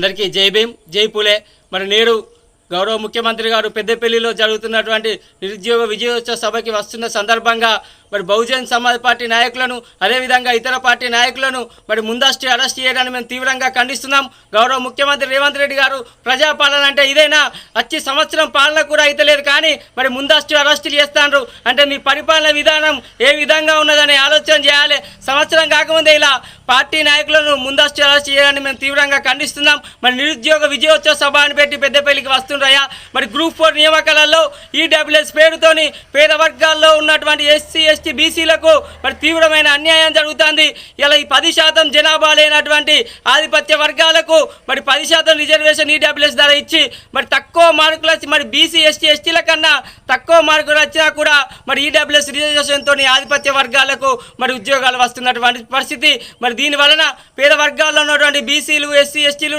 అందరికీ జై భీమ్ జై పూలే. మరి నేడు గౌరవ ముఖ్యమంత్రి గారు పెద్దపల్లిలో జరుగుతున్నటువంటి నిరుద్యోగ విజయోత్సవ సభకి వస్తున్న సందర్భంగా మరి బహుజన్ సమాజ్ పార్టీ నాయకులను అదేవిధంగా ఇతర పార్టీ నాయకులను మరి ముందస్తు అరెస్ట్ చేయడాన్ని మేము తీవ్రంగా ఖండిస్తున్నాం. గౌరవ ముఖ్యమంత్రి రేవంత్ రెడ్డి గారు ప్రజాపాలన అంటే ఇదేనా? వచ్చి సంవత్సరం పాలన కూడా అయితలేదు కానీ మరి ముందస్తు అరెస్టులు చేస్తాండ్రు. అంటే మీ పరిపాలన విధానం ఏ విధంగా ఉన్నదని ఆలోచన చేయాలి. సంవత్సరం కాకముందే ఇలా పార్టీ నాయకులను ముందస్తు అరెస్ట్ చేయడాన్ని మేము తీవ్రంగా ఖండిస్తున్నాం. మరి నిరుద్యోగ విజయోత్సవ సభ అని పెట్టి పెద్దపల్లికి వస్తుండ్రయ్యా? మరి గ్రూప్ ఫోర్ నియామకాలలో ఈడబ్ల్యూఎస్ పేరుతోని పేద వర్గాల్లో ఉన్నటువంటి ఎస్సీ ఎస్టీ బీసీలకు మరి తీవ్రమైన అన్యాయం జరుగుతుంది. ఇలా ఈ పది శాతం జనాభా లేనటువంటి ఆధిపత్య వర్గాలకు మరి పది శాతం రిజర్వేషన్ ఈడబ్ల్యూఎస్ ధర ఇచ్చి మరి తక్కువ మార్కులు వచ్చి మరి బీసీ ఎస్టీ ఎస్టీల కన్నా తక్కువ మార్కులు వచ్చినా కూడా మరి ఈడబ్ల్యూఎస్ రిజర్వేషన్తో ఆధిపత్య వర్గాలకు మరి ఉద్యోగాలు వస్తున్నటువంటి పరిస్థితి. మరి దీని వలన పేద వర్గాల్లో ఉన్నటువంటి బీసీలు ఎస్సీ ఎస్టీలు